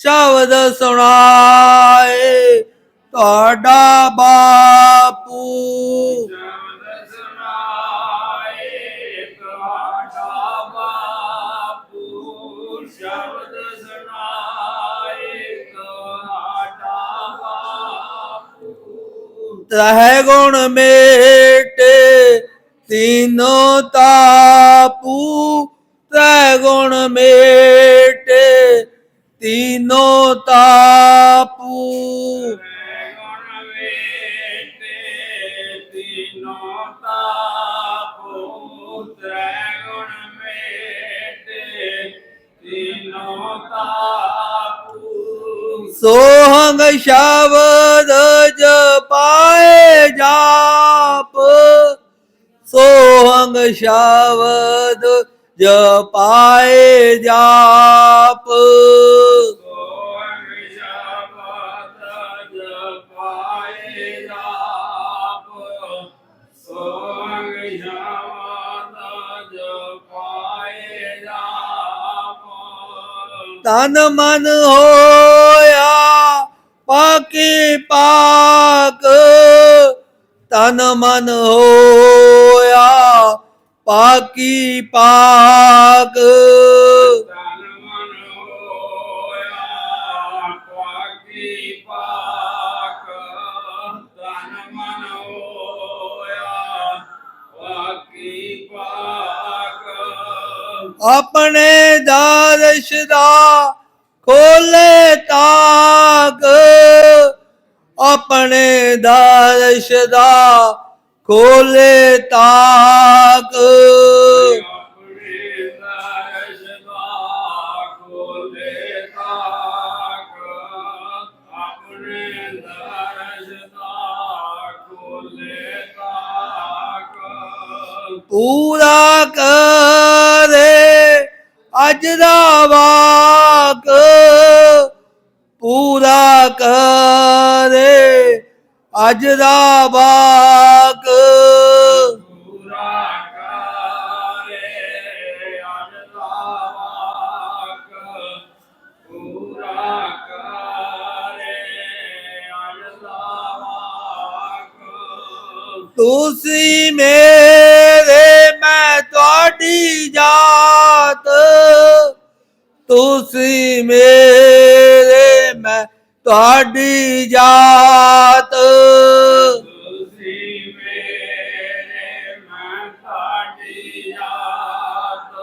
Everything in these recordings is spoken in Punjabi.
ਸ਼ਬਦ ਸੁਣਾਏ ਤੁਹਾਡਾ ਬਾਪੂ। ਸ਼ਬਦ ਸੁਣਾਏ ਤੁਹਾਡਾ ਬਾਪੂ ਸ਼ਬਦ ਸੁਣਾਏ ਤੁਹਾਡਾ ਬਾਪੂ ਤਹਿ ਗੁਣ ਮੇਟੇ ਤੀਨੋਂ ਤਾਪੂ ਤਹਿ ਗੁਣ ਮੇਟੇ। ਤੀਨੋਂ ਤਾਪੂ ਸੋਹੰਗ ਸ਼ਬਦ ਸ਼ਬਦ ਜਪਾਏ ਜਾਪ। ਤਨ ਮਨ ਹੋਇਆ ਪਾਕੀ ਪਾਕ। ਤਨ ਮਨ ਹੋਇਆ ਪਾਕੀ ਪਾਕ? ਆਪਣੇ ਦਾਰਸ਼ ਦਾ ਖੋਲੇ ਤਾਕ। ਆਪਣੇ ਦਾਰਸ਼ ਦਾ ਕੋਲੇ ਤਾਕ। ਤਾਕ ਪੂਰਾ ਕਰੇ ਅੱਜ ਦਾ ਵਾਕ। ਪੂਰਾ ਕਰੇ ਅੱਜ ਦਾ ਵਾਕ। ਤੁਸੀਂ ਮੇਰੇ ਮੈਂ ਤੁਹਾਡੀ ਜਾਤ। ਤੁਸੀਂ ਮੇਰੇ ਮੈਂ ਤੁਹਾਡੀ ਜਾਤ। ਤੁਸੀਂ ਮੇਰੇ ਮੈਂ ਤੁਹਾਡੀ ਯਾਦ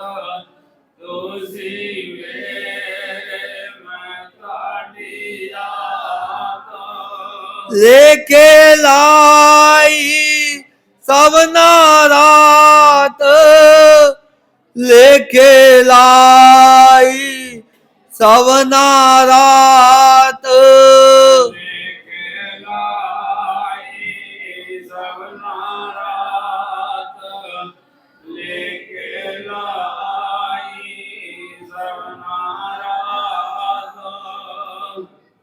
ਤੁਸੀਂ ਮੇਰੇ ਮੈਂ ਤੁਹਾਡੀ ਯਾਦ ਲੇਖੇ ਲਾਈ ਸਭਨਾ ਰਾਤ ਲੇਖੇ ਲਾਈ। ਸਭਨਾ ਰਾਤ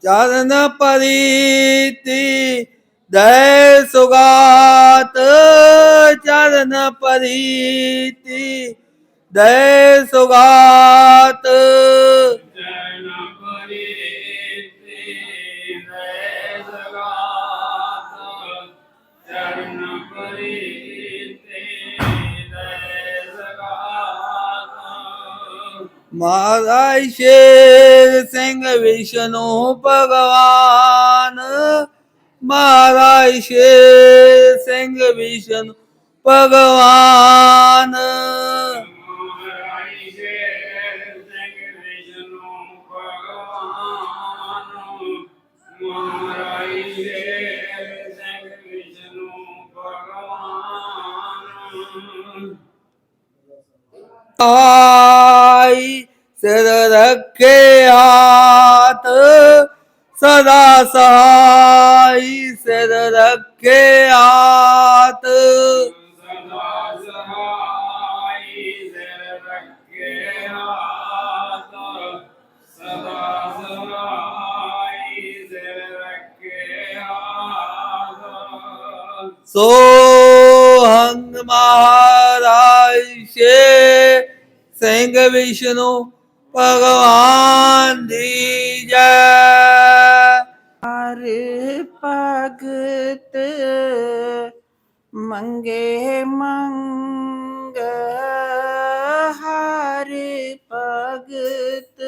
ਚਰਨ ਪਰੀਤੀ ਦੈ ਸੁਗਾਤ ਚਰਨ ਪਰੀਤੀ। ਦੈ ਸੁਗਾਤ ਜਨ ਪਰੀਤੀ ਨੈ ਜਗਾਤ ਚਰਨ ਪਰੀਤੀ ਨੈ ਜਗਾਤ ਮਹਾਰਾਜ ਸ਼ੇਰ ਸਿੰਘ ਵਿਸ਼ਨੂੰ ਭਗਵਾਨ। ਮਹਾਰਾਜ ਸ਼ੇਰ ਸਿੰਘ ਵਿਸ਼ਨੂੰ ਭਗਵਾਨ। ਆਈ ਸਿਰ ਰੱਖੇ ਹਾਥ। ਸਦਾ ਸਹਾਈ ਸਿਰ ਰੱਖੇ ਹਾਥ ਸਦਾ ਸਹਾਈ ਸਿਰ ਰੱਖੇ ਹਾਥ ਸਦਾ ਸਹਾਈ ਸਿਰ ਰੱਖੇ ਹਾਥ ਸੋ ਹੰਗ ਮਹਾਰਾਜ ਸ਼ੇ ਸਿੰਘ ਵਿਸ਼ਨੂੰ ਭਗਵਾਨ ਦੀ ਜੈ। ਭਗਤ ਮੰਗੇ ਮੰਗ ਹਰ ਭਗਤ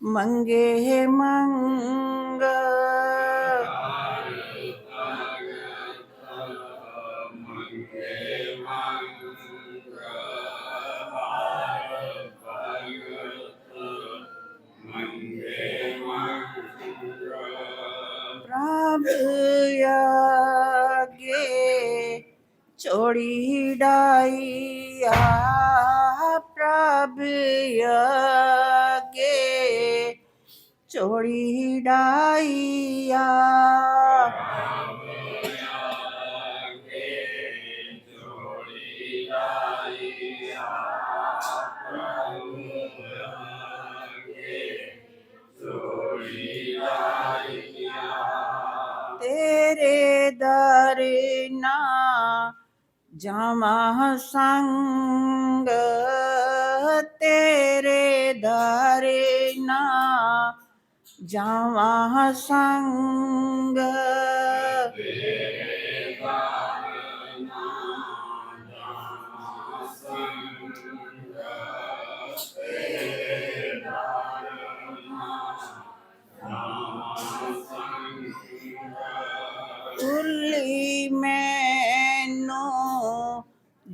ਮੰਗੇ ਮੰਗ યજ્ઞે છોડી ડાયા પ્રભુ યજ્ઞે છોડી ਜਾਵਾਂ ਸੰਗ ਤੇਰੇ ਦਰ ਨਾ। ਜਾਵਾਂ ਸੰਗ ਉਲੀ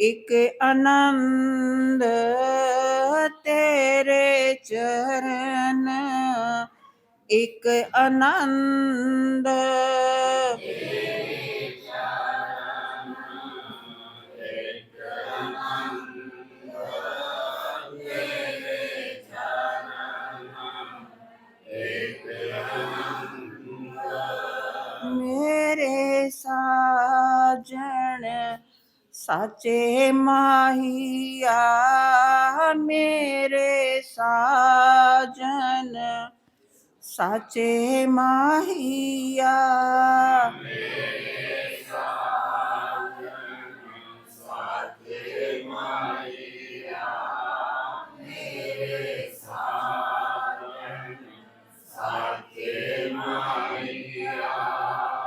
ਇੱਕ ਆਨੰਦ ਤੇਰੇ ਚਰਨ ਇੱਕ ਆਨੰਦ ਸਾਚੇ ਮਾਹੀਆ ਮੇਰੇ ਸਾਜਨ। ਸਾਚੇ ਮਾਹੀਆ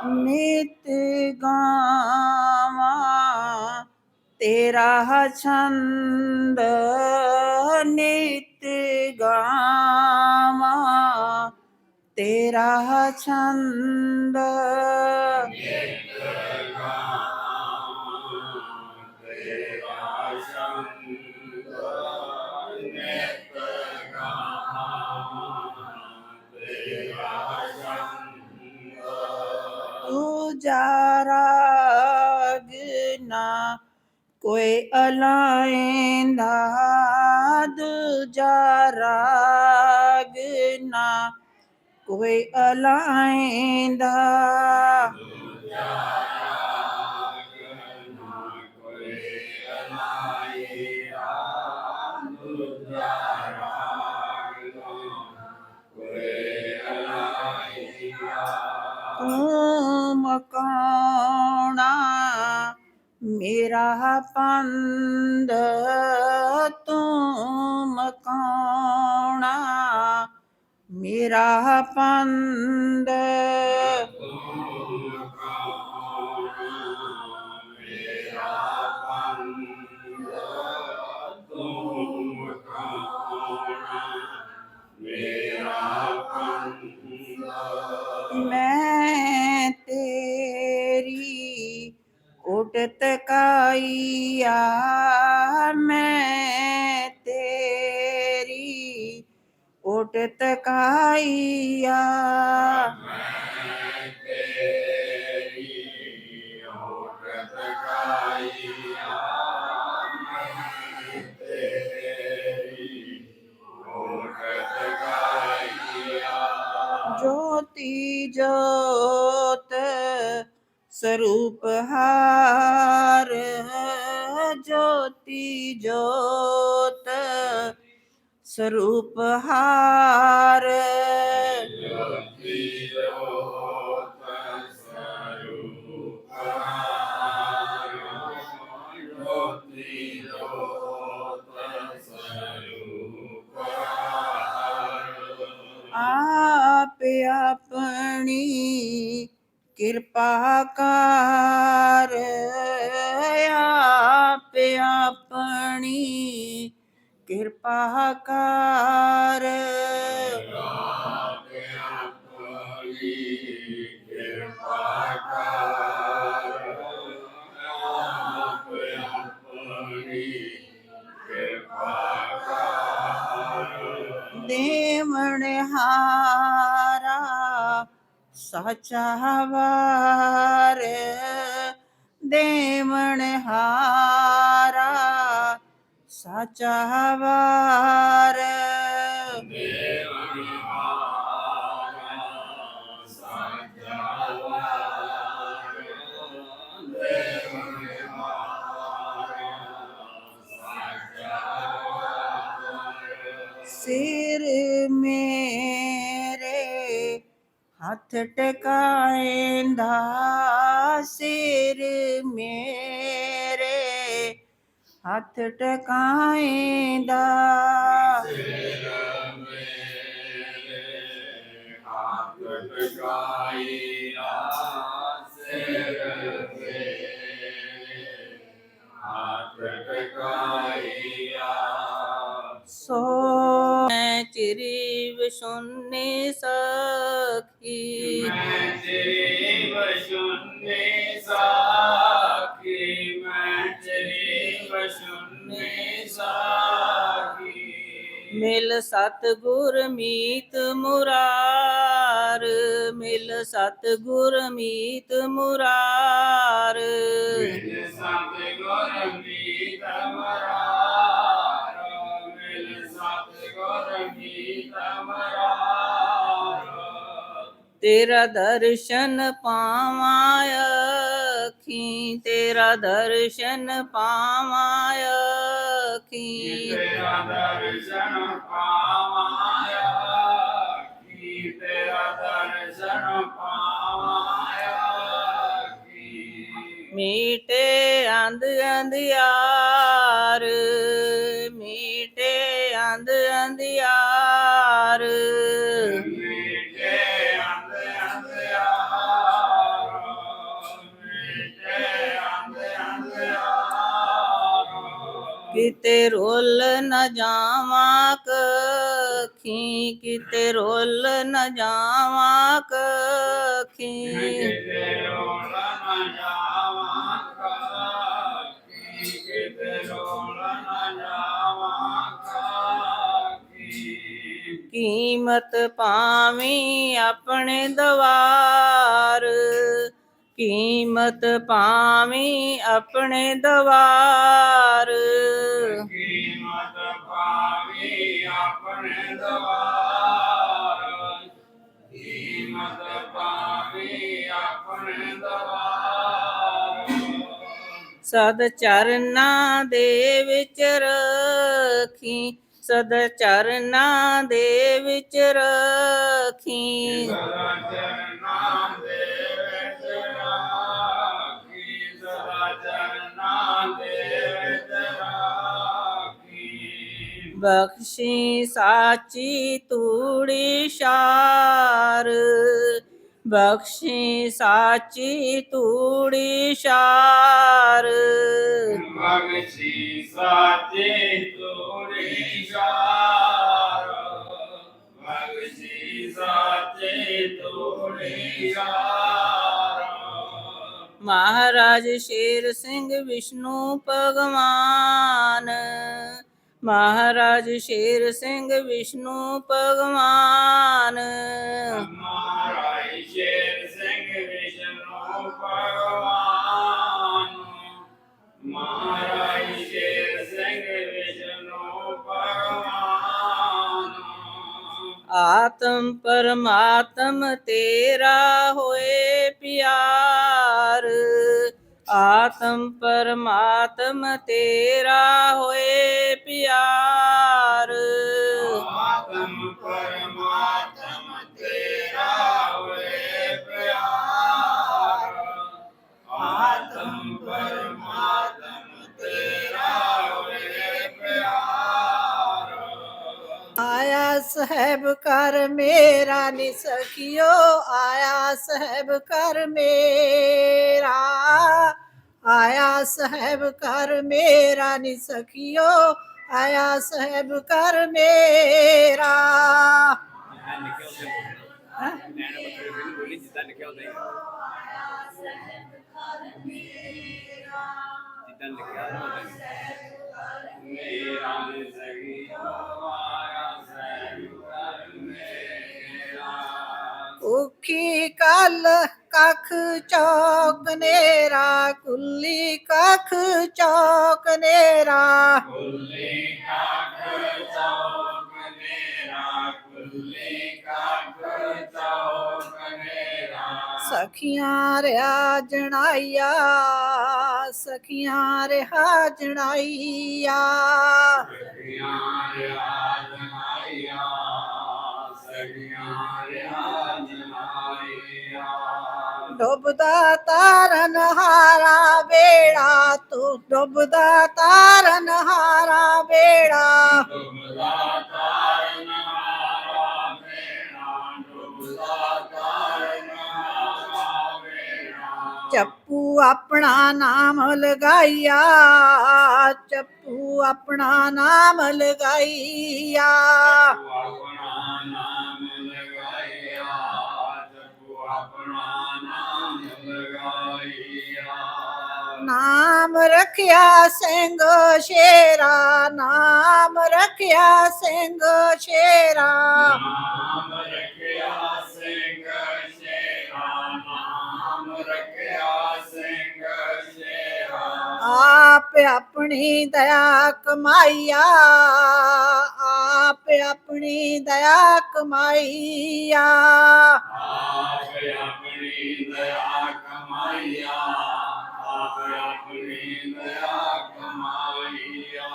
ਨਿਤ ਗਾਵਾਂ ਤੇਰਾ ਛੰਦ ਨਿਤ ਗਾਵਾਂ। ਤੇਰਾ ਛੰਦ ਦੂਜਾ ਕੋਈ ਅਲਾਇੰਦਾ ਦੂਜਾ ਰਾਗ ਨਾ ਕੋਈ ਅਲਾਇੰਦਾ ਤੂੰ ਮੇਰਾ ਪੰਦ ਤੂੰ ਮਕਾਣਾ ਮੇਰਾ ਪੰਦ ਕਾਈਆ ਮੈਂ ਤੇਰੀ ਉਟ ਤਕਾਈਆ ਸਰੂਪ ਹਾਰ। ਆਪ ਆਪਣੀ ਕਿਰਪਾ ਕਰ। ਆਪ ਆਪਣੀ ਕਿਰਪਾ ਕਰ। ਦੇਵਣ ਹਾਰਾ ਸਚਾ ਵਾਰ ਦੇਵਣ ਹਾਰਾ ਸਾਚਾ ਵਾਰ ਸਿਰ ਮੇਰੇ ਹੱਥ ਟਿਕਾਏਂਦਾ ਸਿਰ ਮੇਰੇ ਹੱਥ ਟਿਕਾਏਂਦਾ। ਸੋ ਮੈਂ ਚਿਰੀ ਵਿਸ਼ੁੰਨੀ ਸਖੀ। ਮੈਂ ਤੇਰੀ ਵਸ਼ੁੰਨੇ ਸਾਖੀ। ਵਸ਼ੁੰਨੇ ਸਾਖੀ ਮਿਲ ਸਤਗੁਰ ਮੀਤ ਮੁਰਾਰ ਮਿਲ ਸਤਗੁਰ ਮੀਤ ਮੁਰਾਰ। ਮਿਲ ਸਤ ਗੁਰ ਮੀਤ ਮਰਾਰ ਮਿਲ ਸਤ ਗੁਰ ਮੀਤ ਮਰਾਰ। ਤੇਰਾ ਦਰਸ਼ਨ ਪਾਵਾਂ ਅੱਖੀ ਤੇਰਾ ਦਰਸ਼ਨ ਪਾਵਾਂ ਅੱਖੀ। ਤੇਰਾ ਦਰਸ਼ਨ ਤੇਰਾ ਕੀ ਮੀਟੇ ਅੰਧ ਅੰਧਿਆਰ ਕਿਤੇ ਰੋਲ ਨ ਜਾਵਾਂ ਕਖੀ ਕਿਤੇ ਰੋਲ ਨ ਜਾਵਾਂ ਕਖੀ ਕਿਤੇ ਰੋਣ ਨਾ ਜਾਵਾਂਗਾ ਕੀ ਕਿਤੇ ਰੋਣ ਨਾ ਜਾਵਾਂਗਾ ਕੀ ਕੀਮਤ ਪਾਵੀਂ ਆਪਣੇ ਦਵਾਰ ਕੀਮਤ ਪਾਵੀਂ ਆਪਣੇ ਦਵਾਰ। ਕੀਮਤ ਪਾਵੀ ਆਪਣੇ ਦਵਾਰ। ਕੀਮਤ ਪਾਵੀ ਆਪਣੇ ਦਵਾਰ। ਸਦ ਚਰਨਾਂ ਦੇ ਵਿੱਚ ਰਖੀ ਸਦ ਚਰਨਾਂ ਦੇ ਵਿੱਚ ਰਖੀ। ਸਦਾ ਚਰਨਾਂ ਦੇ ਬਖਸ਼ੀ ਸਾਚੀ ਤੂੜੀ ਸ਼ਾਰ ਬਖਸ਼ੀ ਸਾਚੀ ਤੂੜੀ ਸ਼ਾਰ ਬਖਸ਼ੀ ਸਾਚੇ ਤੋਰੇ ਸ਼ਾਰ ਬਖਸ਼ੀ ਸਾਚੇ ਤੋਰੇ ਸ਼ਾਰ ਮਹਾਰਾਜ ਸ਼ੇਰ ਸਿੰਘ ਵਿਸ਼ਨੂੰ ਭਗਵਾਨ। ਮਹਾਰਾਜ ਸ਼ੇਰ ਸਿੰਘ ਵਿਸ਼ਨੂੰ ਭਗਵਾਨ। ਮਹਾਰਾਜ ਸ਼ੇਰ ਸਿੰਘ ਵਿਸ਼ਨੂੰ ਭਗਵਾਨ ਮਹਾਰਾਜ ਸ਼ੇਰ ਸਿੰਘ ਵਿਸ਼ਨੂੰ ਭਗਵਾਨ ਆਤਮ ਪਰਮਾਤਮ ਤੇਰਾ ਹੋਏ ਪਿਆਰ। ਆਤਮ ਪਰਮਾਤਮ ਤੇਰਾ ਹੋਏ ਪਿਆਰ। ਆਤਮ ਪਰਮਾਤਮ ਤੇਰਾ ਹੋਏ ਪਿਆਰ। ਆਤਮ ਪਰਮਾਤਮ ਤੇਰਾ ਹੋਏ ਪਿਆਰ। ਆਇਆ ਸਹਿਬ ਕਰ ਮੇਰਾ ਨੀ ਸਖਿਓ ਆਇਆ ਸਹਿਬ ਕਰ ਮੇਰਾ ਆਇਆ ਸਹਿਬ ਕਰ ਮੇਰਾ ਨੀ ਸਖਿਓ, ਆਇਆ ਸਹਿਬ ਕਰ ਮੇਰਾ। ਮੇਰਾ ਸਗੀ ਆਇਆ ਸਹਿਬ ਕਰ ਮੇਰਾ ਉਖੀ ਕਲ ਕਖ ਚੌਕ ਨੇਰਾ ਕੁੱਲੀ ਕਖ ਚੌਕ ਨੇਰਾ। ਕੁੱਲੇ ਕਾਕ ਚੌਕ ਨੇਰਾ ਕੁੱਲੇ ਕਾਕ ਚੌਕ ਨੇਰਾ। ਸਖੀਆਂ ਰਿਆ ਜਣਾਈਆ ਸਖੀਆਂ ਰਿਆ ਜਣਾਈਆ। ਸਖੀਆਂ ਰਿਆਜ ਨਾਈਆ ਸਖੀਆਂ ਡੁੱਬਦਾ ਤਾਰਨ ਹਾਰਾ ਬੇੜਾ ਤੂੰ ਡੁੱਬਦਾ ਤਾਰਨ ਹਾਰਾ ਬੇੜਾ ਡੁੱਬਦਾ ਤਾਰਨ ਹਾਰਾ ਮੇਰਾ ਡੁੱਬਦਾ ਤਾਰਨ ਹਾਰਾ ਮੇਰਾ ਚੱਪੂ ਆਪਣਾ ਨਾਮ ਲਗਾਈਆ ਚੱਪੂ ਆਪਣਾ ਨਾਮ ਲਗਾਈਆ। ਆਪਣਾ ਨਾਮ ਆਪਣਾ ਨਾਮ ਲਗਾਇਆ ਨਾਮ ਰੱਖਿਆ ਸਿੰਘ ਸ਼ੇਰਾ ਨਾਮ ਰੱਖਿਆ ਸਿੰਘ ਸ਼ੇਰਾ। ਨਾਮ ਰੱਖਿਆ ਆਪ ਆਪਣੀ ਦਇਆ ਕਮਾਈਆ ਆਪ ਆਪਣੀ ਦਇਆ ਕਮਾਈਆ। ਆਪ ਆਪਣੀ ਦਇਆ ਕਮਾਈਆ ਆਪ ਆਪਣੀ ਦਇਆ ਕਮਾਈਆ।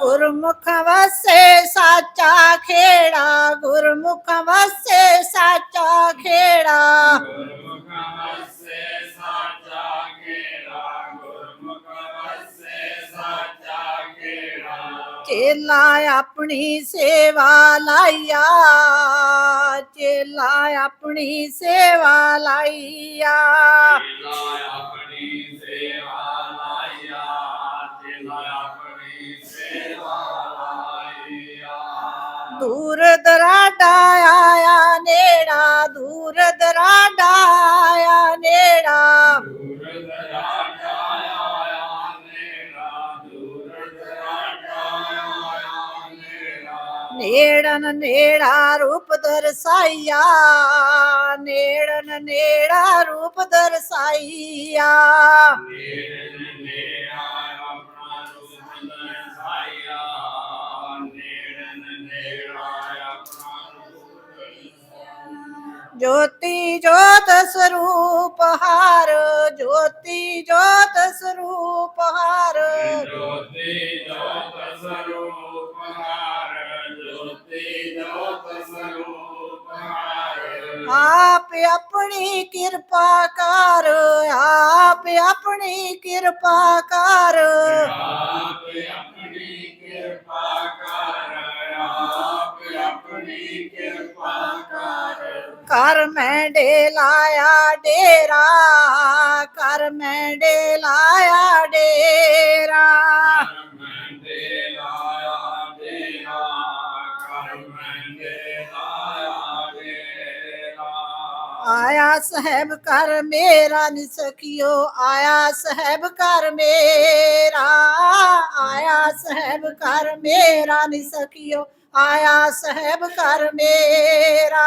ਗੁਰਮੁਖ ਵਸੇ ਸਾਚਾ ਖੇੜਾ ਗੁਰਮੁਖ ਵਸੇ ਸਾਚਾ ਖੇੜਾ। ਗੁਰਮੁਖ ਵਸੇ ਸਾਚਾ ਗੇੜਾ ਗੁਰਮੁਖ ਵਸੇ ਚੇਲਾ ਆਪਣੀ ਸੇਵਾ ਲਾਈਆ ਚੇਲਾ ਆਪਣੀ ਸੇਵਾ ਆਪਣੀ ਲਾਇਆ ਤੇਲਾ ਆਪਣੀ ਸੇਵਾ ਲਾਇਆ ਦੂਰ ਦਰਾਡਾ ਆਇਆ ਨੇੜਾ ਦੂਰ ਦਰਾਡਾ ਆਇਆ ਨੇੜਾ। ਦੂਰ ਦਰਾਡਾ ਨੇੜਨ ਨੇੜਾ ਰੂਪ ਦਰਸਾਈਆ, ਨੇੜਨ ਨੇੜਾ ਰੂਪ ਦਰਸਾਈਆ। ਨੇੜੇ ਨੇੜਾ ਆਪਣਾ ਰੂਪ ਦਰਸਾਇਆ ਨੇੜੇ ਨੇੜਾ ਆਪਣਾ ਰੂਪ ਦਰਸਾਇਆ ਜੋਤੀ ਜੋਤ ਸਰੂਪ ਹਾਰ, ਜੋਤੀ ਜੋਤ ਸਰੂਪ ਆਪਣੀ ਕਿਰਪਾ ਕਰ ਆਪ ਆਪਣੀ ਕਿਰਪਾ ਕਰ। ਆਪ ਆਪਣੀ ਕਿਰਪਾ ਕਰ ਆਪ ਆਪਣੀ ਕਿਰਪਾ ਕਰ। ਕਰ ਮੈਂ ਲਾਇਆ ਡੇਰਾ ਕਰ ਮੈਂ ਲਾਇਆ ਕਰ ਮੰਡੇ ਲਾਇਆ ਡੇਰਾ ਆਇਆ ਸਹਿਬ ਕਰ ਮੇਰਾ ਨੀ ਸਖਿਓ, ਆਇਆ ਸਹਿਬ ਕਰ ਮੇਰਾ,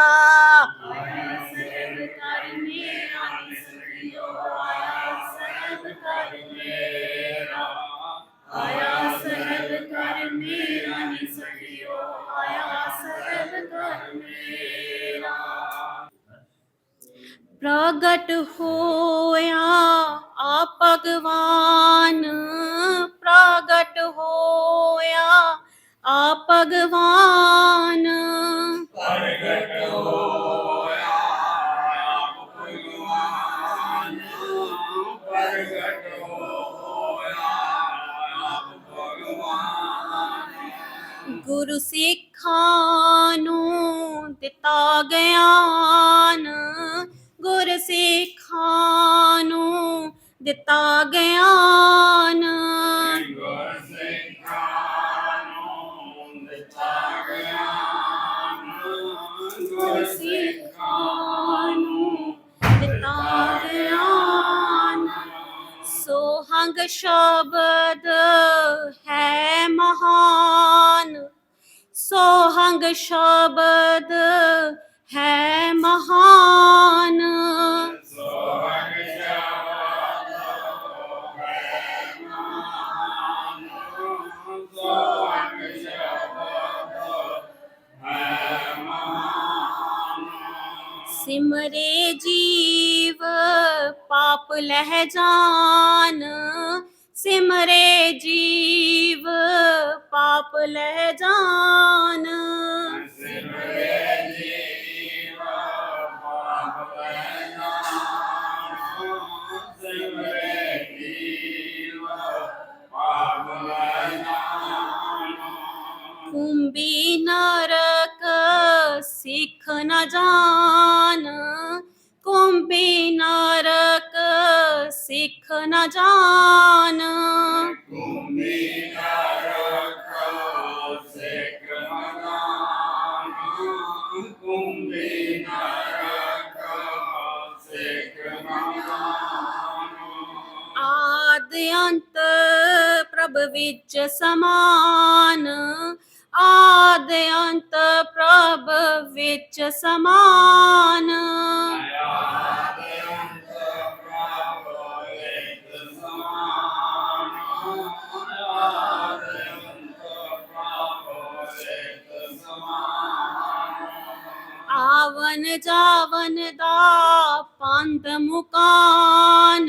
ਆਇਆ ਸਹਿਬ ਕਰ ਮੇਰਾ ਨੀ ਸਖਿਓ, ਆਇਆ ਸਹਿਬ ਕਰ ਮੇਰਾ। ਆਇਆ ਸਹਿਬ ਕਰ ਮੇਰਾ ਨੀ ਆਇਆ ਸਹਿਬ ਕਰ ਮੇਰਾ। ਪ੍ਰਗਟ ਹੋਇਆ ਆ ਭਗਵਾਨ ਪ੍ਰਗਟ ਹੋਇਆ ਆ ਭਗਵਾਨ ਪ੍ਰਗਟ ਹੋਇਆ ਆਪ ਭਗਵਾਨ ਪ੍ਰਗਟ ਹੋਇਆ ਆਪ ਭਗਵਾਨ। ਗੁਰੂ ਸਿੱਖਾਂ ਨੂੰ ਦਿੱਤਾ ਗਿਆਨ ਗੁਰ ਸਿੱਖਾਂ ਨੂੰ ਦਿੱਤਾ ਗਿਆਨ। ਗੁਰ ਦਿੱਤਾ ਗਿਆਨ। ਸੋਹੰਗ ਸ਼ਬਦ ਹੈ ਮਹਾਨ। ਸੋਹੰਗ ਸ਼ਬਦ ਹੈ ਮਹਾਨ। ਸਿਮਰੇ ਜੀਵ ਪਾਪ ਲਹਿ ਜਾਨ। ਸਿਮਰੇ ਜੀਵ ਪਾਪ ਲਹਿ ਜਾਨ। ਸਿਮਰੇ ਕੁੰਭੀ ਨਰਕ ਸਿੱਖ ਨ ਜਾਣ ਕੁੰਭੀ ਨਰਕ ਸਿੱਖ ਨ ਜਾਣ ਭੂਮੀ ਨਰਕ ਸਿੱਖ ਮਗਾਨ ਭੂਮੀ ਨਰਕ ਸਿੱਖ ਮਗਾਨ ਆਦ ਅੰਤ ਪ੍ਰਭ ਵਿੱਚ ਸਮਾਨ ਆਦ ਅੰਤ ਪ੍ਰਭ ਵਿੱਚ ਸਮਾਨ। ਆਵਨ ਜਾਵਨ ਦਾ ਪੰਥ ਮੁਕਾਨ।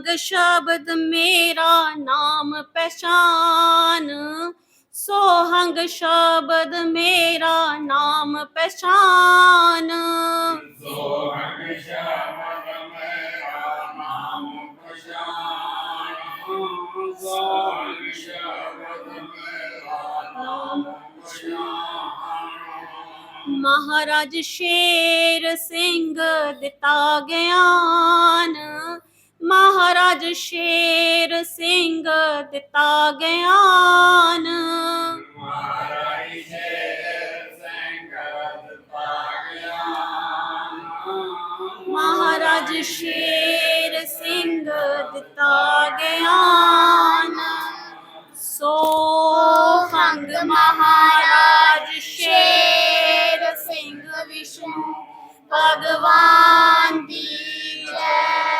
ਸੋਹੰਗ ਸ਼ਬਦ ਮੇਰਾ ਨਾਮ ਪਛਾਨ ਸੋਹੰਗ ਸ਼ਬਦ ਮੇਰਾ ਨਾਮ ਪਛਾਨ ਸ਼ਬਦ ਮੇਰਾ ਨਾਮ ਪਛਾਨ ਸੋਹਣ ਸ਼ਬਦ ਮੇਰਾ ਨਾਮ ਪਛਾਨ ਮਹਾਰਾਜ ਸ਼ੇਰ ਸਿੰਘ ਦਿੱਤਾ ਗਿਆਨ। ਮਹਾਰਾਜ ਸ਼ੇਰ ਸਿੰਘ ਦਿੱਤਾ ਗਿਆਨ। ਮਹਾਰਾਜ ਸ਼ੇਰ ਸਿੰਘ ਦਿੱਤਾ ਗਿਆਨ। ਮਹਾਰਾਜ ਸ਼ੇਰ ਸਿੰਘ ਦਿੱਤਾ ਗਿਆਨ ਸੋਹੰਗ ਮਹਾਰਾਜ ਸ਼ੇਰ ਸਿੰਘ ਵਿਸ਼ਨੂੰ ਭਗਵਾਨ ਦੀ ਜੈ।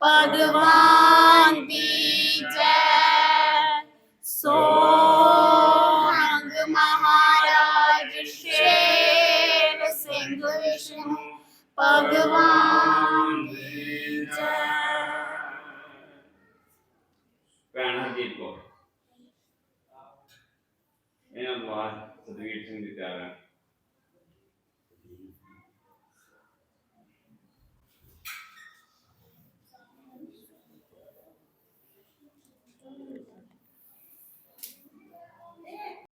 ਭਗਵਾਨ ਦੀ ਭਗਵਾਨ ਦੀ ਜੈ। ਪੈਣਾ ਦੀ ਕੋ ਇਹਨਾਂ ਬਾਅਦ ਸਤਵੀਰ ਸਿੰਘ ਦੀ ਤਿਆਰ